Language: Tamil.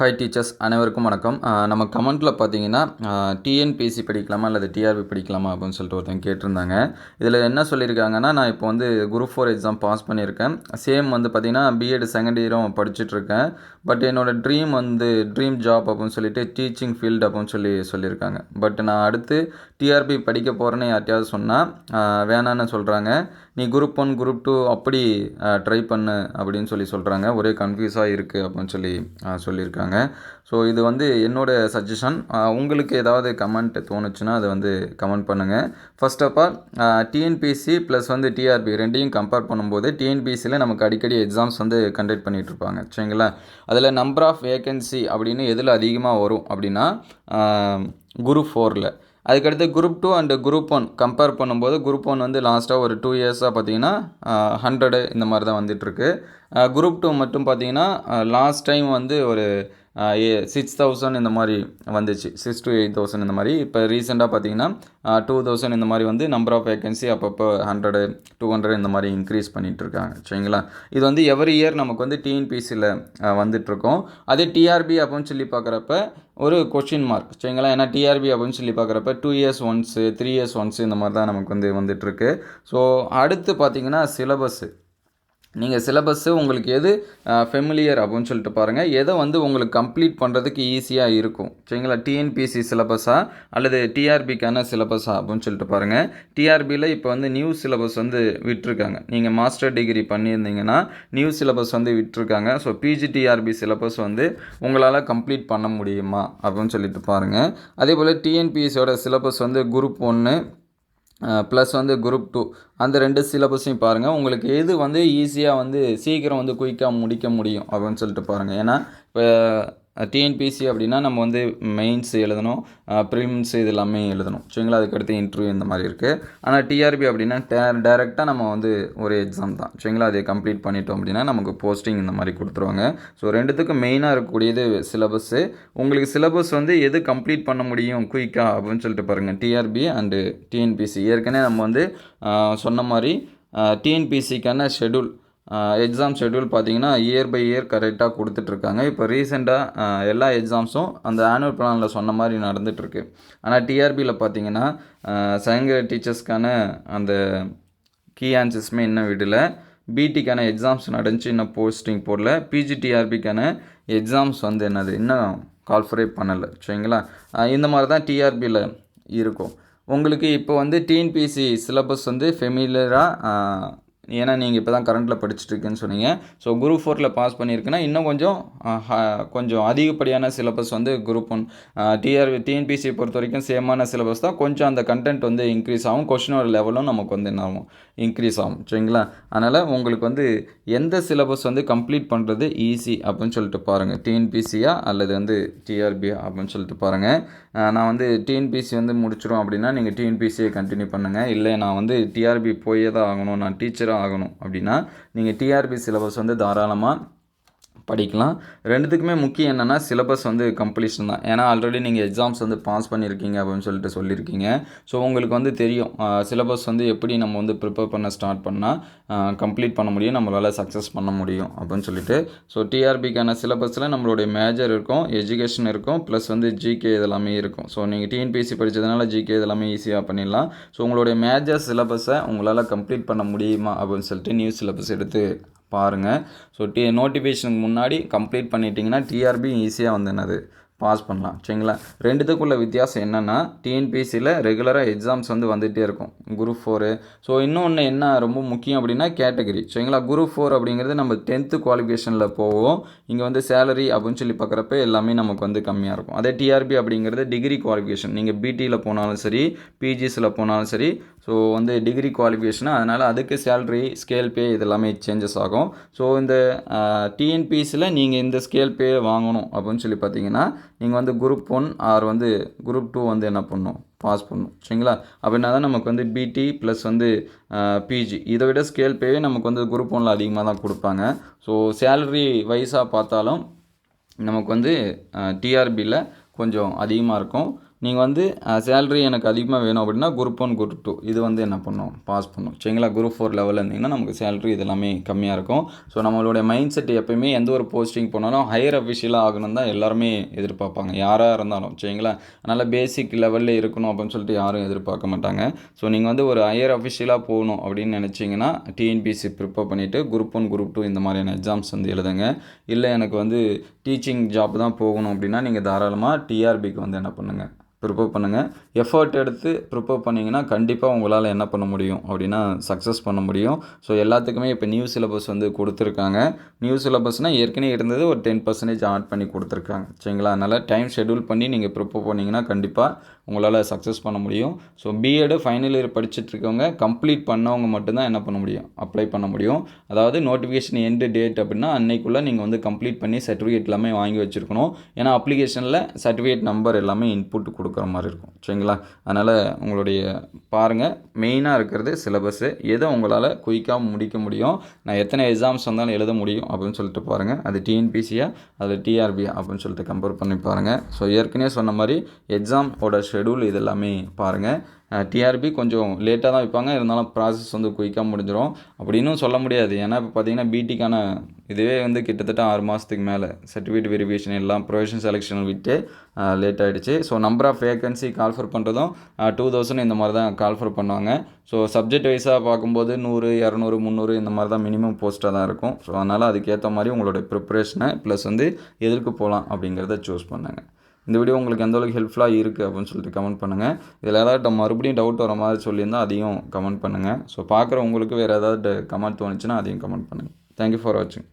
ஹாய் டீச்சர்ஸ் அனைவருக்கும் வணக்கம். நம்ம கமெண்ட்டில் பார்த்தீங்கன்னா டிஎன்பிஎஸ்சி படிக்கலாமா அல்லது டிஆர்பி படிக்கலாமா அப்படின்னு சொல்லிட்டு ஒருத்தங்க கேட்டிருந்தாங்க. இதில் என்ன சொல்லியிருக்காங்கன்னா நான் இப்போ வந்து குரூப் ஃபோர் எக்ஸாம் பாஸ் பண்ணியிருக்கேன். சேம் வந்து பார்த்தீங்கன்னா பிஎட் செகண்ட் இயரும் படிச்சுட்ருக்கேன். பட் என்னோடய ட்ரீம் வந்து ட்ரீம் ஜாப் அப்படின்னு சொல்லிட்டு டீச்சிங் ஃபீல்டு அப்படின்னு சொல்லி சொல்லியிருக்காங்க. பட் நான் அடுத்து டிஆர்பி படிக்க போகிறேன்னு யார்ட்டையாவது சொன்னால் வேணான்னு சொல்கிறாங்க நீ குரூப் ஒன் குரூப் டூ அப்படி ட்ரை பண்ணு அப்படின்னு சொல்லி சொல்கிறாங்க ஒரே கன்ஃபியூஸாக இருக்குது அப்படின்னு சொல்லி சொல்லியிருக்காங்க. சொல்லியிருக்காங்க. ஸோ இது வந்து என்னோடய சஜஷன் உங்களுக்கு ஏதாவது கமெண்ட் தோணுச்சுன்னா அதை வந்து கமெண்ட் பண்ணுங்கள் first of all TNPC plus வந்து டிஆர்பி ரெண்டையும் கம்பேர் பண்ணும்போது டிஎன்பிசியில் நமக்கு அடிக்கடி எக்ஸாம்ஸ் வந்து கண்டக்ட் பண்ணிகிட்டு இருப்பாங்க. சரிங்களா? அதில் நம்பர் ஆஃப் வேகன்சி அப்படின்னு எதில் அதிகமாக வரும் அப்படின்னா குரூப் ஃபோரில் அதுக்கடுத்து group two and group one compare பண்ணும்போது குரூப் ஒன் வந்து லாஸ்ட்டாக ஒரு டூ இயர்ஸாக பார்த்தீங்கன்னா ஹண்ட்ரடு இந்த மாதிரி தான் வந்துட்டுருக்கு குரூப் டூ மட்டும் பார்த்தீங்கன்னா லாஸ்ட் டைம் வந்து ஒரு சிக்ஸ் தௌசண்ட் இந்த மாதிரி வந்துச்சு. சிக்ஸ் டு எயிட் தௌசண்ட் இந்த மாதிரி. இப்போ ரீசெண்டாக பார்த்தீங்கன்னா டூ தௌசண்ட் இந்த மாதிரி வந்து நம்பர் ஆஃப் வேகன்சி அப்பப்போ ஹண்ட்ரடு டூ ஹண்ட்ரட் இந்த மாதிரி இன்க்ரீஸ் பண்ணிகிட்டு இருக்காங்க. சரிங்களா? இது வந்து எவ்ரி இயர் நமக்கு வந்து டிஎன்பிசியில் வந்துட்டுருக்கோம். அதே டிஆர்பி அப்படின்னு சொல்லி பார்க்குறப்ப ஒரு கொஷின் மார்க் சரிங்களா? ஏன்னா டிஆர்பி அப்படின்னு சொல்லி பார்க்குறப்ப two years once three years once இந்த மாதிரி தான் நமக்கு வந்து வந்துட்டுருக்கு. ஸோ அடுத்து பார்த்தீங்கன்னா சிலபஸ்ஸு நீங்கள் சிலபஸ்ஸு உங்களுக்கு எது ஃபெமிலியர் அப்படின்னு சொல்லிட்டு பாருங்கள் எதை வந்து உங்களுக்கு கம்ப்ளீட் பண்ணுறதுக்கு ஈஸியாக இருக்கும். சரிங்களா? டிஎன்பிசி சிலபஸா அல்லது டிஆர்பிக்கான சிலபஸா அப்படின்னு சொல்லிட்டு பாருங்கள் டிஆர்பியில் இப்போ வந்து நியூ சிலபஸ் வந்து விட்டுருக்காங்க. நீங்கள் மாஸ்டர் டிகிரி பண்ணியிருந்தீங்கன்னா நியூ சிலபஸ் வந்து விட்டுருக்காங்க. ஸோ பிஜிடிஆர்பி சிலபஸ் வந்து உங்களால் கம்ப்ளீட் பண்ண முடியுமா? அப்படின்னு சொல்லிட்டு பாருங்கள் அதே போல் டிஎன்பிஎஸோட சிலபஸ் வந்து குரூப் ஒன்று ப்ளஸ் வந்து குரூப் டூ அந்த ரெண்டு சிலபஸையும் பாருங்கள் உங்களுக்கு எது வந்து ஈஸியாக வந்து சீக்கிரம் வந்து குயிக்காக முடிக்க முடியும் அப்படின்னு சொல்லிட்டு பாருங்கள் ஏன்னா இப்போ டிஎன்பிசி அப்படின்னா நம்ம வந்து மெயின்ஸ் எழுதணும். ப்ரிலிம்ஸ் இது எல்லாமே எழுதணும். சரிங்களா? அதுக்கடுத்து இன்டர்வியூ இந்த மாதிரி இருக்குது ஆனால் டிஆர்பி அப்படின்னா டே டேரெக்டாக நம்ம வந்து ஒரு எக்ஸாம் தான். சரிங்களா? அதை கம்ப்ளீட் பண்ணிட்டோம் அப்படின்னா நமக்கு போஸ்டிங் இந்த மாதிரி கொடுத்துருவாங்க. ஸோ ரெண்டுத்துக்கும் மெயினாக இருக்கக்கூடியது சிலபஸ்ஸு உங்களுக்கு சிலபஸ் வந்து எது கம்ப்ளீட் பண்ண முடியும் குயிக்காக அப்படின்னு சொல்லிட்டு பாருங்கள் டிஆர்பி அண்டு டிஎன்பிசி ஏற்கனவே நம்ம வந்து சொன்ன மாதிரி டிஎன்பிசிக்கான ஷெடியூல் எக்ஸாம் ஷெட்யூல் பார்த்தீங்கன்னா இயர் பை இயர் கரெக்டாக கொடுத்துட்ருக்காங்க. இப்போ ரீசெண்டாக எல்லா எக்ஸாம்ஸும் அந்த ஆனுவல் பிளானில் சொன்ன மாதிரி நடந்துகிட்ருக்கு ஆனால் டிஆர்பியில் பார்த்தீங்கன்னா சயங்க டீச்சர்ஸ்க்கான அந்த கீ ஆன்சர்ஸுமே இன்னும் விடலை. பிடிக்கான எக்ஸாம்ஸ் நடந்துச்சு இன்னும் போஸ்டிங் போடல. பிஜிடிஆர்பிக்கான எக்ஸாம்ஸ் வந்து என்னது இன்னும் கால்ஃபரே பண்ணலை. சரிங்களா? இந்த மாதிரி தான் டிஆர்பியில் இருக்கும். உங்களுக்கு இப்போ வந்து டிஎன்பிசி சிலபஸ் வந்து ஃபெமிலியராக ஏன்னா நீங்கள் இப்போ தான் கரண்ட்டில் படிச்சுட்ருக்கேன்னு சொன்னீங்க. ஸோ குரூப் ஃபோரில் பாஸ் பண்ணியிருக்குன்னா இன்னும் கொஞ்சம் கொஞ்சம் அதிகப்படியான சிலபஸ் வந்து குரூப் ஒன் டிஆர் டிஎன்பிசி பொறுத்த வரைக்கும் சேமான சிலபஸ் தான். கொஞ்சம் அந்த கண்டென்ட் வந்து இன்க்ரீஸ் ஆகும். கொஷினோட லெவலும் நமக்கு வந்து என்ன ஆகும்? இன்க்ரீஸ் ஆகும். சரிங்களா? அதனால் உங்களுக்கு வந்து எந்த சிலபஸ் வந்து கம்ப்ளீட் பண்ணுறது ஈஸி அப்படின்னு சொல்லிட்டு பாருங்கள் டிஎன்பிசியா அல்லது வந்து டிஆர்பியா அப்படின்னு சொல்லிட்டு பாருங்கள் நான் வந்து டிஎன்பிசி வந்து முடிச்சிடும் அப்படின்னா நீங்கள் டிஎன்பிசியை கண்டினியூ பண்ணுங்கள் இல்லை நான் வந்து டிஆர்பி போயே தான் ஆகணும். நான் டீச்சராக ஆகணும். அப்படின்னா நீங்கள் டிஆர்பி சிலபஸ் வந்து தாராளமாக படிக்கலாம். ரெண்டுத்துக்குமே முக்கியம் என்னென்னா சிலபஸ் வந்து கம்ப்ளீஷன் தான். ஏன்னா ஆல்ரெடி நீங்கள் எக்ஸாம்ஸ் வந்து பாஸ் பண்ணியிருக்கீங்க அப்படின்னு சொல்லிட்டு சொல்லியிருக்கீங்க ஸோ உங்களுக்கு வந்து தெரியும் சிலபஸ் வந்து எப்படி நம்ம வந்து ப்ரிப்பேர் பண்ண ஸ்டார்ட் பண்ணால் கம்ப்ளீட் பண்ண முடியும் நம்மளால் சக்ஸஸ் பண்ண முடியும் அப்படின்னு சொல்லிட்டு. ஸோ டிஆர்பிக்கான சிலபஸில் நம்மளுடைய மேஜர் இருக்கும் எஜுகேஷன் இருக்கும் ப்ளஸ் வந்து ஜிகே இதெல்லாமே இருக்கும். ஸோ நீங்கள் டிஎன்பிஎஸ்சி படித்ததுனால ஜிகே இதெல்லாமே ஈஸியாக பண்ணிடலாம். ஸோ உங்களுடைய மேஜர் சிலபஸை உங்களால் கம்ப்ளீட் பண்ண முடியுமா அப்படின்னு சொல்லிட்டு நியூ சிலபஸ் எடுத்து பாருங்கள் ஸோ டி நோட்டிஃபிகேஷனுக்கு முன்னாடி கம்ப்ளீட் பண்ணிட்டீங்கன்னா டிஆர்பி ஈஸியாக வந்து என்னது? பாஸ் பண்ணலாம். சரிங்களா? ரெண்டுத்துக்குள்ள வித்தியாசம் என்னென்னா டிஎன்பிசியில் ரெகுலராக எக்ஸாம்ஸ் வந்து வந்துகிட்டே இருக்கும். குரூப் ஃபோரு ஸோ இன்னொன்று என்ன ரொம்ப முக்கியம் அப்படின்னா கேட்டகரி சரிங்களா? குரூப் ஃபோர் அப்படிங்கிறது நம்ம டென்த்து குவாலிஃபிகேஷனில் போவோம். இங்கே வந்து சேலரி அப்படின்னு சொல்லி பார்க்குறப்ப எல்லாமே நமக்கு வந்து கம்மியாக இருக்கும். அதே டிஆர்பி அப்படிங்கிறது டிகிரி குவாலிஃபிகேஷன் நீங்கள் பிடியில் போனாலும் சரி பிஜிஸில் போனாலும் சரி ஸோ வந்து டிகிரி குவாலிஃபிகேஷனு அதனால் அதுக்கு சேல்ரி ஸ்கேல் பே இது எல்லாமே சேஞ்சஸ் ஆகும். ஸோ இந்த டிஎன்பிஎஸ்சியில் நீங்கள் இந்த ஸ்கேல் பே வாங்கணும் அப்படின்னு சொல்லி பார்த்தீங்கன்னா நீங்கள் வந்து குரூப் ஒன் ஆர் வந்து குரூப் டூ வந்து என்ன பண்ணணும்? பாஸ் பண்ணணும். சரிங்களா? அப்படின்னா தான் நமக்கு வந்து பிடி ப்ளஸ் வந்து பிஜி இதை விட ஸ்கேல் பேவே நமக்கு வந்து குரூப் ஒன்றில் அதிகமாக தான் கொடுப்பாங்க. ஸோ சேலரி வைஸாக பார்த்தாலும் நமக்கு வந்து டிஆர்பியில் கொஞ்சம் அதிகமாக இருக்கும். நீங்கள் வந்து சேலரி எனக்கு அதிகமாக வேணும் அப்படின்னா குரூப் ஒன் குரூப் டூ இது வந்து என்ன பண்ணும்? பாஸ் பண்ணும். சரிங்களா? குரூப் ஃபோர் லெவலில் இருந்தீங்கன்னா நமக்கு சேலரி இது எல்லாமே கம்மியாக இருக்கும். ஸோ நம்மளுடைய மைண்ட் செட் எப்பயுமே எந்த ஒரு போஸ்டிங் போனாலும் ஹையர் அஃபிஷியலாக ஆகணும் தான் எல்லாருமே எதிர்பார்ப்பாங்க. யாராக இருந்தாலும் சரிங்களா? அதனால் பேசிக் லெவலில் இருக்கணும் அப்படின்னு சொல்லிட்டு யாரும் எதிர்பார்க்க மாட்டாங்க. ஸோ நீங்கள் வந்து ஒரு ஹையர் அஃபிஷியலாக போகணும் அப்படின்னு நினச்சிங்கன்னா டிஎன்பிசி ப்ரிப்பேர் பண்ணிவிட்டு குரூப் ஒன் குரூப் டூ இந்த மாதிரியான எக்ஸாம்ஸ் வந்து எழுதுங்க. இல்லை எனக்கு வந்து டீச்சிங் ஜாப் தான் போகணும் அப்படின்னா நீங்கள் தாராளமாக டிஆர்பிக்கு வந்து என்ன பண்ணுங்கள் ப்ரிப்பேர் பண்ணுங்கள் எஃபர்ட் எடுத்து ப்ரிப்பேர் பண்ணிங்கன்னா கண்டிப்பாக உங்களால் என்ன பண்ண முடியும்? அப்படின்னா சக்ஸஸ் பண்ண முடியும். ஸோ எல்லாத்துக்குமே இப்போ நியூ சிலபஸ் வந்து கொடுத்துருக்காங்க. நியூ சிலபஸ்னால் ஏற்கனவே இருந்தது ஒரு டென் பர்சன்டேஜ் ஆட் பண்ணி கொடுத்துருக்காங்க. சரிங்களா? அதனால் டைம் ஷெடியூல் பண்ணி நீங்கள் ப்ரிப்பேர் பண்ணிங்கன்னா கண்டிப்பாக உங்களால் சக்ஸஸ் பண்ண முடியும். ஸோ பிஎடு ஃபைனல் இயர் படிச்சுட்டு இருக்கவங்க கம்ப்ளீட் பண்ணவங்க மட்டும்தான் என்ன பண்ண முடியும்? அப்ளை பண்ண முடியும். அதாவது நோட்டிஃபிகேஷன் எண்டு டேட் அப்படின்னா அன்னைக்குள்ளே நீங்கள் வந்து கம்ப்ளீட் பண்ணி சர்டிஃபிகேட் எல்லாமே வாங்கி வச்சுருக்கணும். ஏன்னா அப்ளிகேஷனில் சர்டிஃபிகேட் நம்பர் எல்லாமே இன்புட் கொடுக்குற மாதிரி இருக்கும். சரிங்களா? அதனால் உங்களுடைய பாருங்கள் மெயினாக இருக்கிறது சிலபஸ்ஸு எதை உங்களால் குயிக்காக முடிக்க முடியும்? நான் எத்தனை எக்ஸாம்ஸ் வந்தாலும் எழுத முடியும் அப்படின்னு சொல்லிட்டு பாருங்கள் அது டிஎன்பிசியா அது டிஆர்பியா அப்படின்னு சொல்லிட்டு கம்பேர் பண்ணி பாருங்கள் ஸோ ஏற்கனவே சொன்ன மாதிரி எக்ஸாமோட ஷெடியூல் இது எல்லாமே பாருங்கள் டிஆர்பி கொஞ்சம் லேட்டாக தான் வைப்பாங்க. இருந்தாலும் ப்ராசஸ் வந்து குயிக்காக முடிஞ்சிடும் அப்படின்னு சொல்ல முடியாது. ஏன்னா இப்போ பார்த்தீங்கன்னா பிடிக்கான இதுவே வந்து கிட்டத்தட்ட ஆறு மாதத்துக்கு மேலே சர்டிஃபிகேட் வெரிஃபிகேஷன் எல்லாம் ப்ரொவிஷன் செலெக்ஷன் விட்டு லேட் ஆகிடுச்சு so number of vacancy call for பண்ணுறதும் டூ தௌசண்ட் இந்த மாதிரி தான் கால்ஃபர் பண்ணுவாங்க. ஸோ சப்ஜெக்ட் வைஸாக பார்க்கும்போது நூறு இரநூறு முந்நூறு இந்த மாதிரி தான் மினிமம் போஸ்ட்டாக தான் இருக்கும். ஸோ அதனால் அதுக்கேற்ற மாதிரி உங்களோட ப்ரிப்பரேஷனை ப்ளஸ் வந்து எதற்கு போகலாம் அப்படிங்கிறத சூஸ் பண்ணுங்கள் இந்த வீடியோ உங்களுக்கு எந்த அளவுக்கு ஹெல்ப்ஃபுல்லாக இருக்குது அப்படின்னு சொல்லிட்டு கமெண்ட் பண்ணுங்கள் இதில் ஏதாவது மறுபடியும் டவுட் வர மாதிரி சொல்லியிருந்தால் அதையும் கமெண்ட் பண்ணுங்கள் ஸோ பார்க்குற உங்களுக்கு வேறு ஏதாவது கமெண்ட் தோணுச்சுன்னா அதையும் கமெண்ட் பண்ணுங்கள் தேங்க்யூ ஃபார் வாட்சிங்